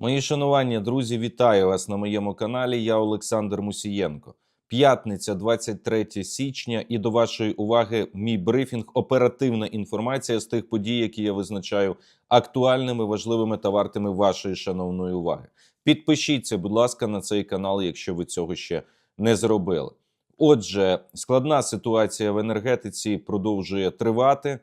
Мої шанування, друзі, вітаю вас на моєму каналі. Я Олександр Мусієнко. П'ятниця, 23 січня, і до вашої уваги мій брифінг. Оперативна інформація з тих подій, які я визначаю актуальними, важливими та вартими вашої шановної уваги. Підпишіться, будь ласка, на цей канал, якщо ви цього ще не зробили. Отже, складна ситуація в енергетиці продовжує тривати.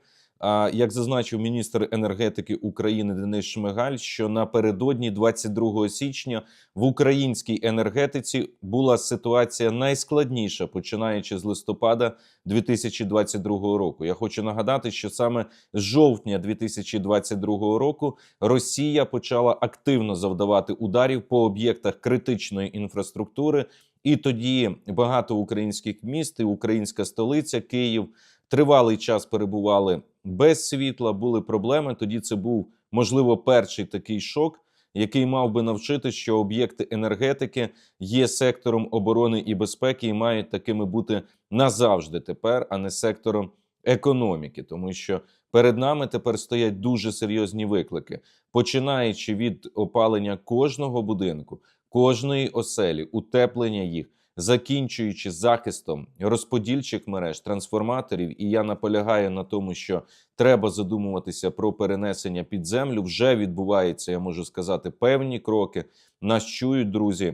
А, Як зазначив міністр енергетики України Денис Шмигаль, що напередодні 22 січня в українській енергетиці була ситуація найскладніша, починаючи з листопада 2022 року. Я хочу нагадати, що саме з жовтня 2022 року Росія почала активно завдавати ударів по об'єктах критичної інфраструктури, і тоді багато українських міст і українська столиця Київ тривалий час перебували без світла, були проблеми. Тоді це був можливо перший такий шок, який мав би навчити, що об'єкти енергетики є сектором оборони і безпеки і мають такими бути назавжди тепер, а не сектором економіки, тому що перед нами тепер стоять дуже серйозні виклики, починаючи від опалення кожного будинку, кожної оселі, утеплення їх закінчуючи захистом розподільчих мереж, трансформаторів, і я наполягаю на тому, що треба задумуватися про перенесення під землю. Вже відбувається, я можу сказати, певні кроки. Нас чують друзі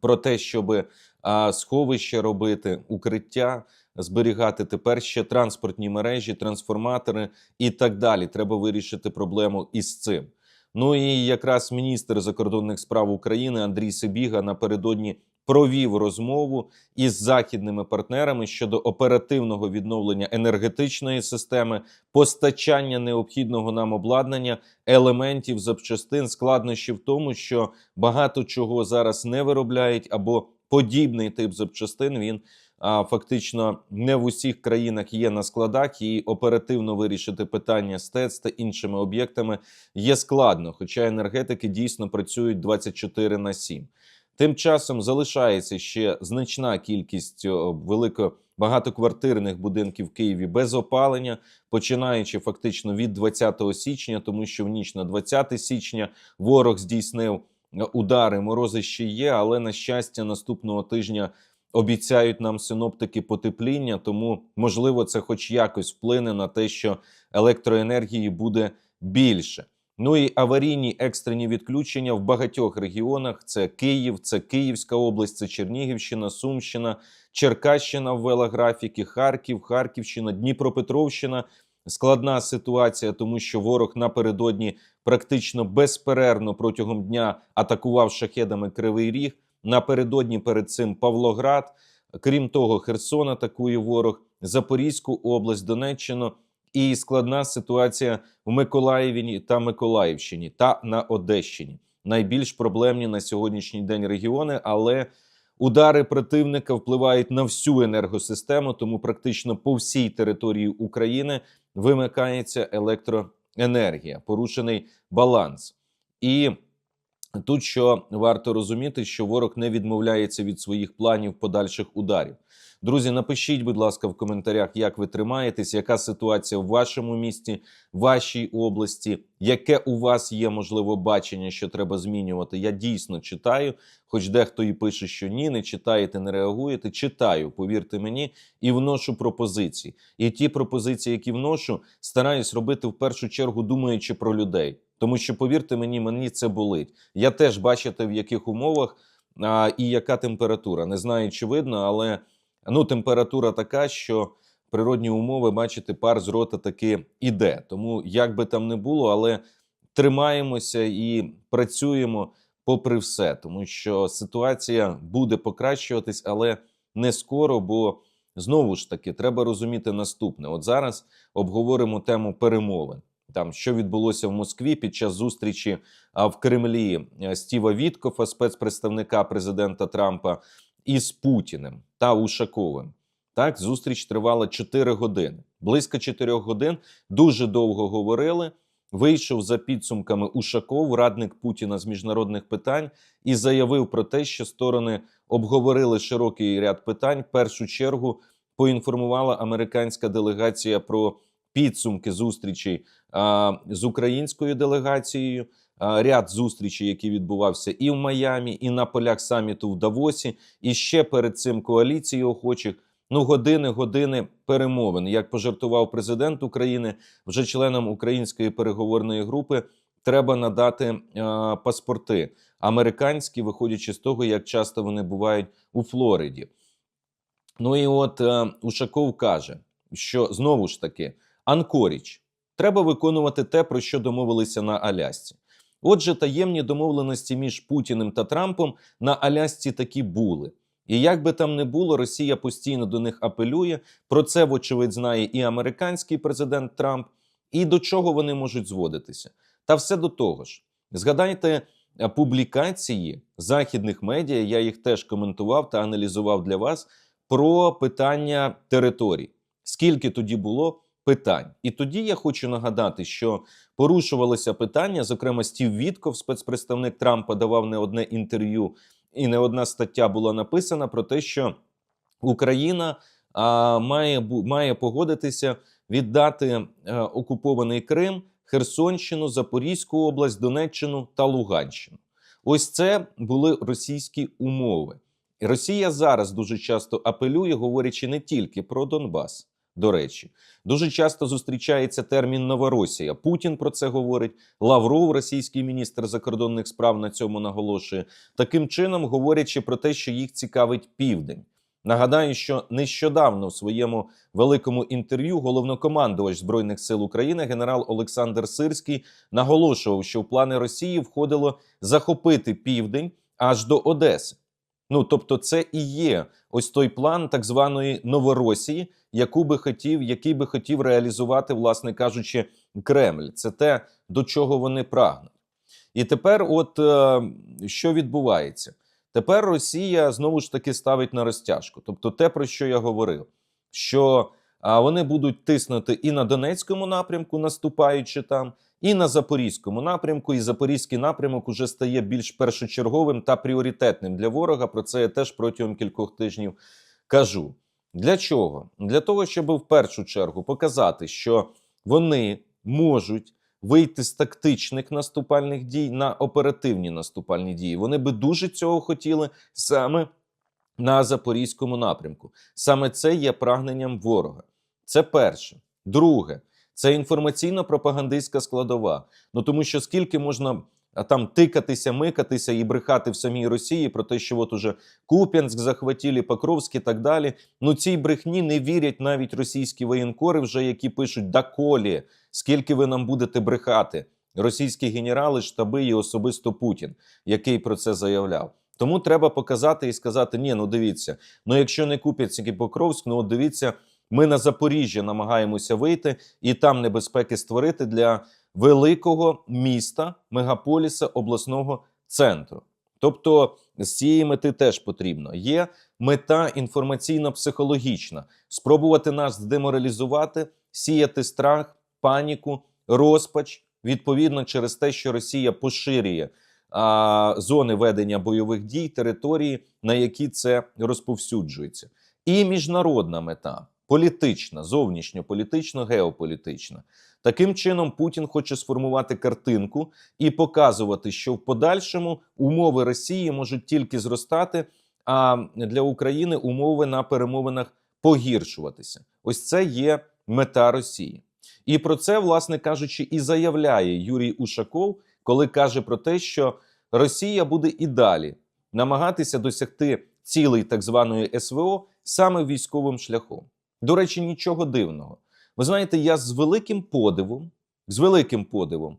про те, щоб а, сховище робити, укриття. Зберігати тепер ще транспортні мережі, трансформатори і так далі. Треба вирішити проблему із цим. Ну і якраз міністр закордонних справ України Андрій Сибіга напередодні провів розмову із західними партнерами щодо оперативного відновлення енергетичної системи, постачання необхідного нам обладнання, елементів запчастин, складнощі в тому, що багато чого зараз не виробляють, або подібний тип запчастин він. А фактично не в усіх країнах є на складах, і оперативно вирішити питання з ТЕЦ та іншими об'єктами є складно. Хоча енергетики дійсно працюють 24 на 7. Тим часом залишається ще значна кількість велико багатоквартирних будинків в Києві без опалення, починаючи фактично від 20 січня, тому що в ніч на 20 січня ворог здійснив удари. Морози ще є, але на щастя, наступного тижня обіцяють нам синоптики потепління. Тому можливо, це, хоч якось, вплине на те, що електроенергії буде більше. Ну і аварійні екстрені відключення в багатьох регіонах: це Київ, це Київська область, це Чернігівщина, Сумщина, Черкащина ввела графіки, Харків, Харківщина, Дніпропетровщина. Складна ситуація, тому що ворог напередодні практично безперервно протягом дня атакував шахедами Кривий Ріг. Напередодні перед цим Павлоград. Крім того, Херсон атакує ворог, Запорізьку область, Донеччину і складна ситуація в Миколаєві та Миколаївщині та на Одещині. Найбільш проблемні на сьогоднішній день регіони, але удари противника впливають на всю енергосистему, тому практично по всій території України вимикається електроенергія, порушений баланс. І тут що варто розуміти, що ворог не відмовляється від своїх планів подальших ударів. Друзі, напишіть, будь ласка, в коментарях, як ви тримаєтесь, яка ситуація в вашому місті, вашій області, яке у вас є можливо бачення, що треба змінювати. Я дійсно читаю, хоч дехто і пише, що ні, не читаєте, не реагуєте. Читаю, повірте мені, і вношу пропозиції. І ті пропозиції, які вношу, стараюсь робити в першу чергу, думаючи про людей. Тому що, повірте мені, мені це болить. Я теж бачите, в яких умовах а, і яка температура. Не знаю, чи видно, але. Ну, температура така, що природні умови, бачите, пар з рота таки іде. Тому як би там не було, але тримаємося і працюємо попри все, тому що ситуація буде покращуватись, але не скоро. бо знову ж таки треба розуміти наступне: от зараз обговоримо тему перемовин. Там що відбулося в Москві під час зустрічі в Кремлі е, Стіва Віткофа, спецпредставника президента Трампа, із Путіним та Ушаковим. Так, зустріч тривала 4 години. Близько 4 годин дуже довго говорили. Вийшов за підсумками Ушаков, радник Путіна з міжнародних питань, і заявив про те, що сторони обговорили широкий ряд питань. В першу чергу поінформувала американська делегація про підсумки зустрічей а, з українською делегацією. А, ряд зустрічей, які відбувався і в Майамі, і на полях саміту в Давосі, і ще перед цим коаліції охочих. Ну, години, години перемовин. Як пожартував президент України, вже членам української переговорної групи треба надати е, паспорти американські, виходячи з того, як часто вони бувають у Флориді. Ну і от е, Ушаков каже, що знову ж таки Анкоріч треба виконувати те, про що домовилися на Алясці. Отже, таємні домовленості між Путіним та Трампом на Алясці такі були. І як би там не було, Росія постійно до них апелює. Про це, вочевидь, знає і американський президент Трамп, і до чого вони можуть зводитися. Та все до того ж. Згадайте е, публікації західних медіа, я їх теж коментував та аналізував для вас про питання територій. Скільки тоді було питань? І тоді я хочу нагадати, що порушувалося питання. Зокрема, Стів Вітков, спецпредставник Трампа, давав не одне інтерв'ю, і не одна стаття була написана про те, що Україна а, має має погодитися віддати е, окупований Крим, Херсонщину, Запорізьку область, Донеччину та Луганщину. Ось це були російські умови. Росія зараз дуже часто апелює, говорячи не тільки про Донбас. До речі, дуже часто зустрічається термін Новоросія. Путін про це говорить. Лавров, російський міністр закордонних справ, на цьому наголошує. Таким чином, говорячи про те, що їх цікавить південь. Нагадаю, що нещодавно в своєму великому інтерв'ю головнокомандувач збройних сил України генерал Олександр Сирський наголошував, що в плани Росії входило захопити південь аж до Одеси. Ну тобто, це і є ось той план так званої Новоросії, яку би хотів, який би хотів реалізувати, власне кажучи, Кремль. Це те, до чого вони прагнуть. І тепер, от е, що відбувається? Тепер Росія знову ж таки ставить на розтяжку. Тобто, те, про що я говорив, що вони будуть тиснути і на Донецькому напрямку, наступаючи там, і на Запорізькому напрямку. І Запорізький напрямок уже стає більш першочерговим та пріоритетним для ворога. Про це я теж протягом кількох тижнів кажу. Для чого? Для того, щоб в першу чергу показати, що вони можуть вийти з тактичних наступальних дій на оперативні наступальні дії. Вони би дуже цього хотіли саме на запорізькому напрямку. Саме це є прагненням ворога. Це перше. Друге, це інформаційно-пропагандистська складова. Ну тому що скільки можна там тикатися, микатися і брехати в самій Росії про те, що от уже Куп'янськ захватили, Покровськ і так далі. Ну цій брехні не вірять навіть російські воєнкори, вже які пишуть «доколі», скільки ви нам будете брехати. Російські генерали, штаби і особисто Путін, який про це заявляв. Тому треба показати і сказати: ні, ну дивіться, ну якщо не Куп'янськ і Покровськ, ну от дивіться, ми на Запоріжжя намагаємося вийти і там небезпеки створити для великого міста, мегаполіса, обласного центру. Тобто з цієї мети теж потрібно. Є мета інформаційно-психологічна: спробувати нас деморалізувати, сіяти страх, паніку, розпач. Відповідно, через те, що Росія поширює а, зони ведення бойових дій, території, на які це розповсюджується, і міжнародна мета політична, зовнішньополітична, геополітична. Таким чином, Путін хоче сформувати картинку і показувати, що в подальшому умови Росії можуть тільки зростати, а для України умови на перемовинах погіршуватися. Ось це є мета Росії. І про це, власне кажучи, і заявляє Юрій Ушаков, коли каже про те, що Росія буде і далі намагатися досягти цілей так званої СВО саме військовим шляхом. До речі, нічого дивного. Ви знаєте, я з великим подивом, з великим подивом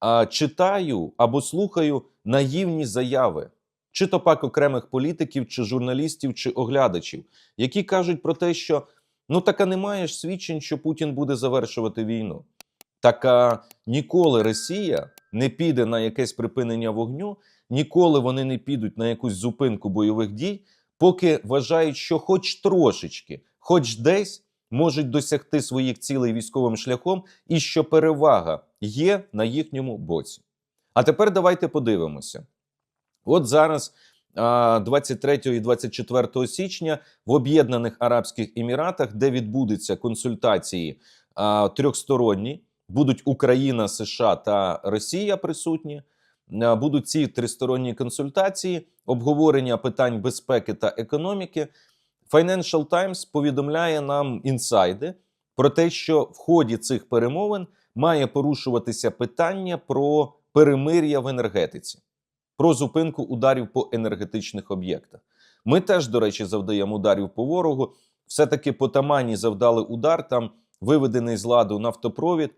а, читаю або слухаю наївні заяви, чи то пак окремих політиків, чи журналістів, чи оглядачів, які кажуть про те, що ну така немає ж свідчень, що Путін буде завершувати війну. Така ніколи Росія не піде на якесь припинення вогню, ніколи вони не підуть на якусь зупинку бойових дій, поки вважають, що хоч трошечки, хоч десь можуть досягти своїх цілей військовим шляхом, і що перевага є на їхньому боці. А тепер давайте подивимося. От зараз, 23 і 24 січня, в Об'єднаних Арабських Еміратах, де відбудуться консультації трьохсторонні, будуть Україна, США та Росія присутні. будуть ці тристоронні консультації, обговорення питань безпеки та економіки. Financial Times повідомляє нам інсайди про те, що в ході цих перемовин має порушуватися питання про перемир'я в енергетиці, про зупинку ударів по енергетичних об'єктах. Ми теж, до речі, завдаємо ударів по ворогу. Все-таки по Тамані завдали удар. Там виведений з ладу нафтопровід,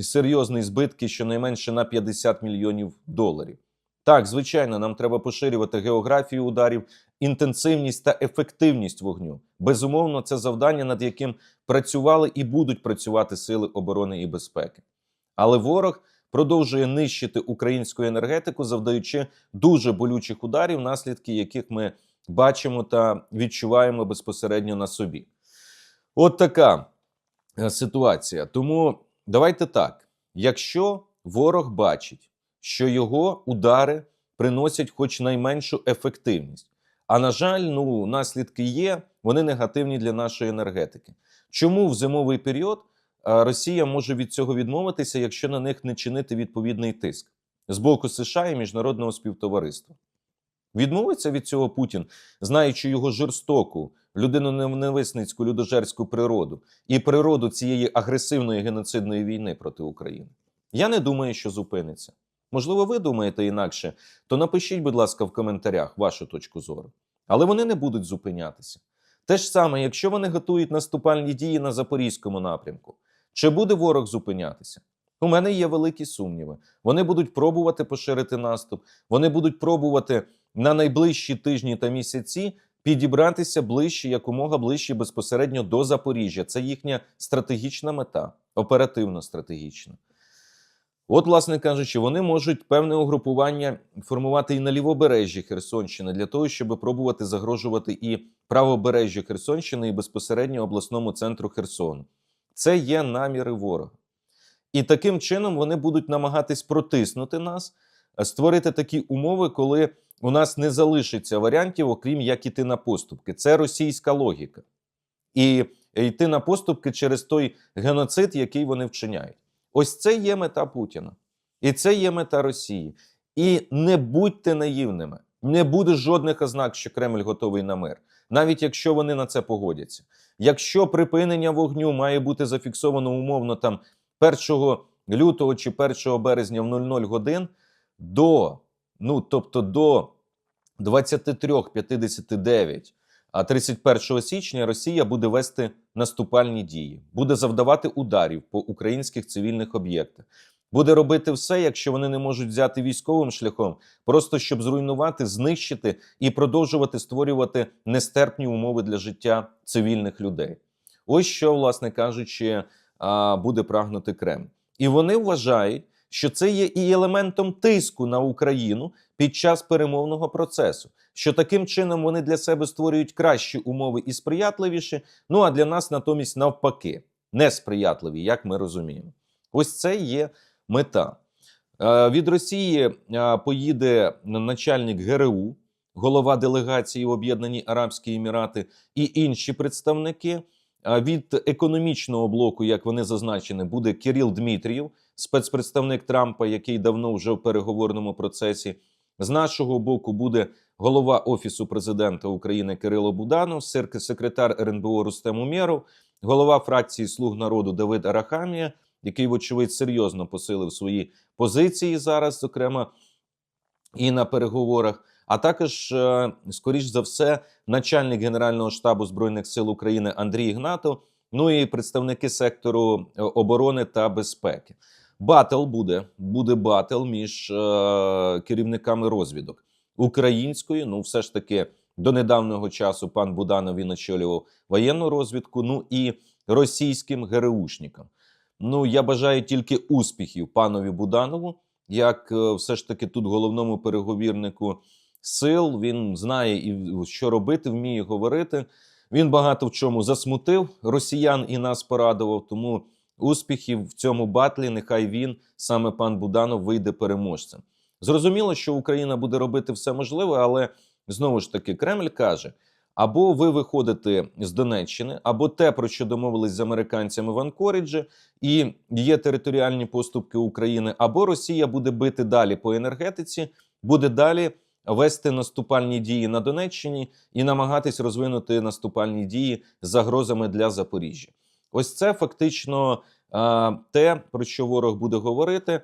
серйозні збитки щонайменше на 50 мільйонів доларів. Так, звичайно, нам треба поширювати географію ударів, інтенсивність та ефективність вогню. Безумовно, це завдання, над яким працювали і будуть працювати сили оборони і безпеки. Але ворог продовжує нищити українську енергетику, завдаючи дуже болючих ударів, наслідки яких ми бачимо та відчуваємо безпосередньо на собі. От така е, ситуація. Тому давайте так: якщо ворог бачить, що його удари приносять хоч найменшу ефективність, а на жаль, ну наслідки є, вони негативні для нашої енергетики. Чому в зимовий період Росія може від цього відмовитися, якщо на них не чинити відповідний тиск з боку США і міжнародного співтовариства? Відмовиться від цього Путін, знаючи його жорстоку, людиноненависницьку, людожерську природу і природу цієї агресивної геноцидної війни проти України. Я не думаю, що зупиниться. Можливо, ви думаєте інакше, то напишіть, будь ласка, в коментарях вашу точку зору. Але вони не будуть зупинятися. Те ж саме, якщо вони готують наступальні дії на запорізькому напрямку, чи буде ворог зупинятися? У мене є великі сумніви. Вони будуть пробувати поширити наступ, вони будуть пробувати на найближчі тижні та місяці підібратися ближче, якомога ближче безпосередньо до Запоріжжя. Це їхня стратегічна мета, оперативно стратегічна. От, власне кажучи, вони можуть певне угрупування формувати і на лівобережжі Херсонщини для того, щоб пробувати загрожувати і правобережжю Херсонщини, і безпосередньо обласному центру Херсону. Це є наміри ворога. І таким чином вони будуть намагатись протиснути нас, е, створити такі умови, коли у нас не залишиться варіантів, окрім як іти на поступки. Це російська логіка. І йти на поступки через той геноцид, який вони вчиняють. Ось це є мета Путіна. І це є мета Росії. І не будьте наївними. Не буде жодних ознак, що Кремль готовий на мир, навіть якщо вони на це погодяться. Якщо припинення вогню має бути зафіксовано умовно там 1 лютого чи 1 березня в 00 годин, до, ну тобто до 23.59, а 31 січня Росія буде вести наступальні дії, буде завдавати ударів по українських цивільних об'єктах. Буде робити все, якщо вони не можуть взяти військовим шляхом, просто щоб зруйнувати, знищити і продовжувати створювати нестерпні умови для життя цивільних людей. Ось що, власне кажучи, буде прагнути Кремль. І вони вважають, що це є і елементом тиску на Україну під час перемовного процесу. Що таким чином вони для себе створюють кращі умови і сприятливіші. Ну а для нас натомість навпаки несприятливі, як ми розуміємо. Ось це є мета. Е, Від Росії е, поїде начальник ГРУ, голова делегації в Об'єднані Арабські Емірати і інші представники. Від економічного блоку, як вони зазначені, буде Кирил Дмитрієв, спецпредставник Трампа, який давно вже в переговорному процесі. З нашого боку буде голова офісу президента України Кирило Буданов, секретар РНБО Рустем Умєров, голова фракції Слуг народу Давид Арахамія, який, вочевидь, серйозно посилив свої позиції зараз, зокрема і на переговорах. А також, е, скоріш за все, начальник Генерального штабу збройних сил України Андрій Ігнатов, ну і представники сектору е, оборони та безпеки. Батл буде буде батл між е, керівниками розвідок української. Ну, все ж таки, до недавнього часу пан Буданов він очолював воєнну розвідку. Ну і російським ГРУшникам. Ну я бажаю тільки успіхів панові Буданову, як е, все ж таки тут головному переговірнику сил. Він знає і що робити, вміє говорити. Він багато в чому засмутив росіян і нас порадував. Тому успіхів в цьому батлі. Нехай він, саме пан Буданов, вийде переможцем. Зрозуміло, що Україна буде робити все можливе, але знову ж таки Кремль каже: Або ви виходите з Донеччини, або те, про що домовились з американцями в Анкориджі, і є територіальні поступки України, або Росія буде бити далі по енергетиці, буде далі вести наступальні дії на Донеччині і намагатись розвинути наступальні дії загрозами для Запоріжжя. Ось це фактично а, те, про що ворог буде говорити.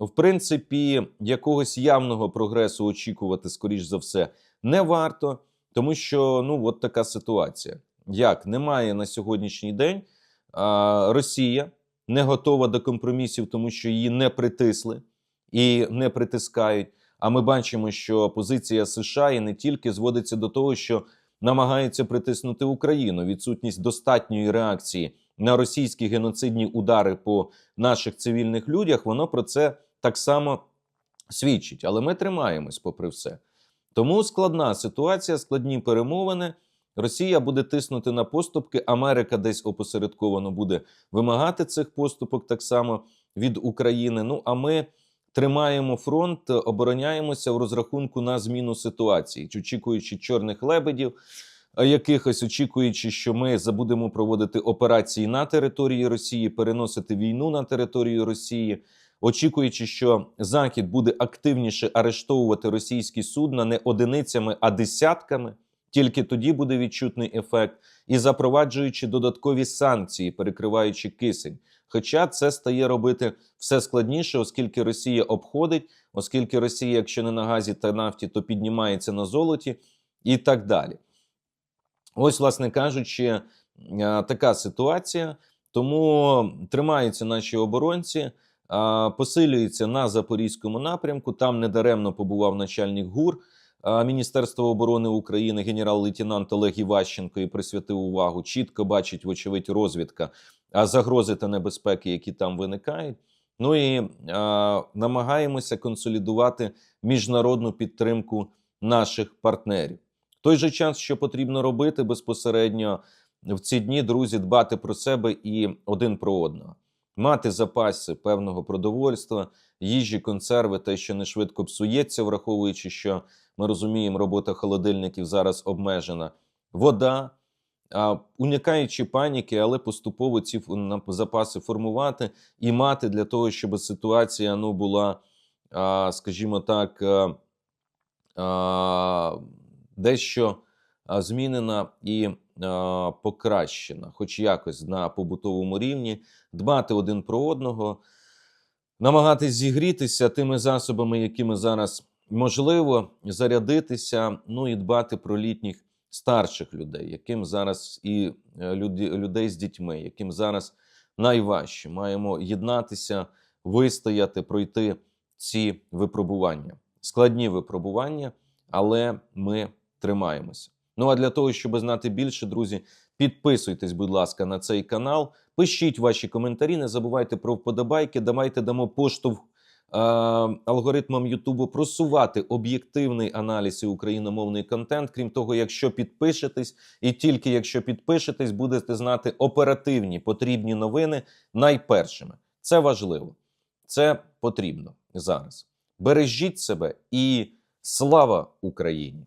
В принципі, якогось явного прогресу очікувати, скоріш за все, не варто, тому що ну от така ситуація. Як немає на сьогоднішній день а, Росія не готова до компромісів, тому що її не притисли і не притискають. А ми бачимо, що позиція США і не тільки зводиться до того, що намагається притиснути Україну. Відсутність достатньої реакції на російські геноцидні удари по наших цивільних людях, воно про це так само свідчить. Але ми тримаємось, попри все. Тому складна ситуація, складні перемовини. Росія буде тиснути на поступки. Америка десь опосередковано буде вимагати цих поступок так само від України. Ну а ми тримаємо фронт, обороняємося в розрахунку на зміну ситуації, очікуючи чорних лебедів, якихось очікуючи, що ми забудемо проводити операції на території Росії, переносити війну на територію Росії. Очікуючи, що Захід буде активніше арештовувати російські судна не одиницями, а десятками, тільки тоді буде відчутний ефект, і запроваджуючи додаткові санкції, перекриваючи кисень. Хоча це стає робити все складніше, оскільки Росія обходить, оскільки Росія, якщо не на газі та нафті, то піднімається на золоті і так далі. Ось, власне кажучи, е, така ситуація. Тому тримаються наші оборонці, а, посилюється на запорізькому напрямку. Там недаремно побував начальник ГУР Міністерства оборони України, генерал-лейтенант Олег Іващенко, і присвятив увагу. Чітко бачить, вочевидь, розвідка загрози та небезпеки, які там виникають. Ну і а, намагаємося консолідувати міжнародну підтримку наших партнерів. В той же час, що потрібно робити безпосередньо в ці дні, друзі, дбати про себе і один про одного, мати запаси певного продовольства, їжі, консерви, те, що не швидко псується, враховуючи, що ми розуміємо, робота холодильників зараз обмежена, вода. Уникаючи паніки, але поступово ці запаси формувати і мати для того, щоб ситуація ну, була, скажімо так, а, дещо змінена і покращена, хоч якось на побутовому рівні, дбати один про одного, намагатись зігрітися тими засобами, якими зараз можливо, зарядитися, ну і дбати про літніх старших людей, яким зараз і е, люди, людей з дітьми, яким зараз найважче. Маємо єднатися, вистояти, пройти ці випробування, складні випробування, але ми тримаємося. Ну а для того, щоб знати більше, друзі, підписуйтесь, будь ласка, на цей канал. Пишіть ваші коментарі, не забувайте про вподобайки. Давайте дамо поштовх алгоритмам Ютубу просувати об'єктивний аналіз і україномовний контент. Крім того, якщо підпишетесь, і тільки якщо підпишетесь, будете знати оперативні потрібні новини найпершими. Це важливо, це потрібно зараз. Бережіть себе і слава Україні!